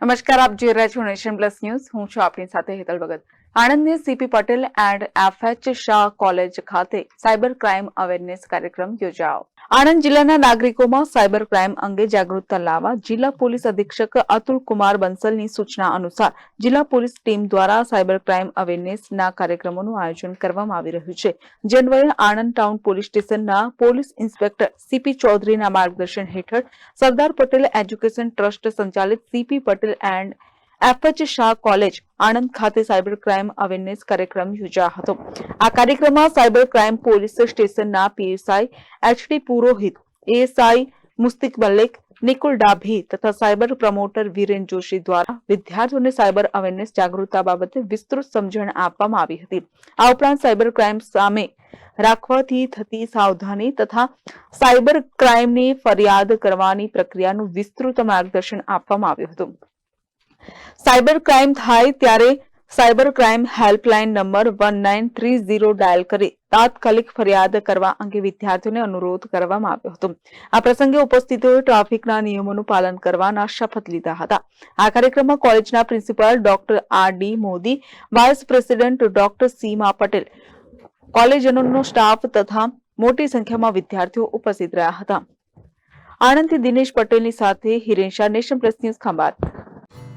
નમસ્કાર, આપ જોઈ રહ્યા છો નેશન પ્લસ ન્યૂઝ. હું છું આપની સાથે Hetal Bhagat. આણંદની CP Patel and FH Shah college ખાતે સાયબર ક્રાઇમ અવેરનેસ કાર્યક્રમ યોજાયો. આણંદ જિલ્લાના નાગરિકોમાં સાયબર ક્રાઇમ અંગે જાગૃતતા લાવવા જિલ્લા પોલીસ અધિક્ષક અતુલ કુમાર બંસલની સૂચના અનુસાર જિલ્લા પોલીસ ટીમ દ્વારા સાયબર ક્રાઇમ અવેરનેસના કાર્યક્રમોનું આયોજન કરવામાં આવી રહ્યું છે. જેન્વયે આણંદ ટાઉન પોલીસ સ્ટેશનના પોલીસ ઇન્સ્પેક્ટર સીપી ચૌધરીના માર્ગદર્શન હેઠળ સરદાર પટેલ એજ્યુકેશન ટ્રસ્ટ સંચાલિત CP Patel and FH Shah college Anand ખાતે સાયબર ક્રાઇમ અવેરનેસ કાર્યક્રમ યોજાયો હતો. આ કાર્યક્રમમાં સાયબર ક્રાઇમ પોલીસ સ્ટેશનના PSI HD Purohit, ASI Mushtaq Mallik Nikul Dabhi તથા સાયબર પ્રમોટર વિરેન જોશી દ્વારા વિદ્યાર્થીઓને સાયબર અવેરનેસ જાગૃતતા બાબતે વિસ્તૃત સમજણ આપવામાં આવી હતી. આ ઉપરાંત સાયબર ક્રાઇમ સામે રાખવાથી થતી સાવધાની તથા સાયબર ક્રાઇમની ફરિયાદ કરવાની પ્રક્રિયાનું વિસ્તૃત માર્ગદર્શન આપવામાં આવ્યું હતું. સાયબર ક્રાઇમ થાય ત્યારે cyber crime helpline number one nine three zero dial કરી તાત્કાલિક ફરિયાદ કરવા અંગે વિદ્યાર્થીઓને અનુરોધ કરવામાં આવ્યો હતો. આ પ્રસંગે ઉપસ્થિતોએ ટ્રાફિકના નિયમોનું પાલન કરવાના શપથ લીધા હતા. આ કાર્યક્રમમાં કોલેજના principal doctor R D Modi, vice president doctor Seema Patel કોલેજનો staff તથા મોટી સંખ્યામાં વિદ્યાર્થીઓ ઉપસ્થિત રહ્યા હતા. આણંદથી દિનેશ પટેલની સાથે Hiren Shah, nation plus news Khambhat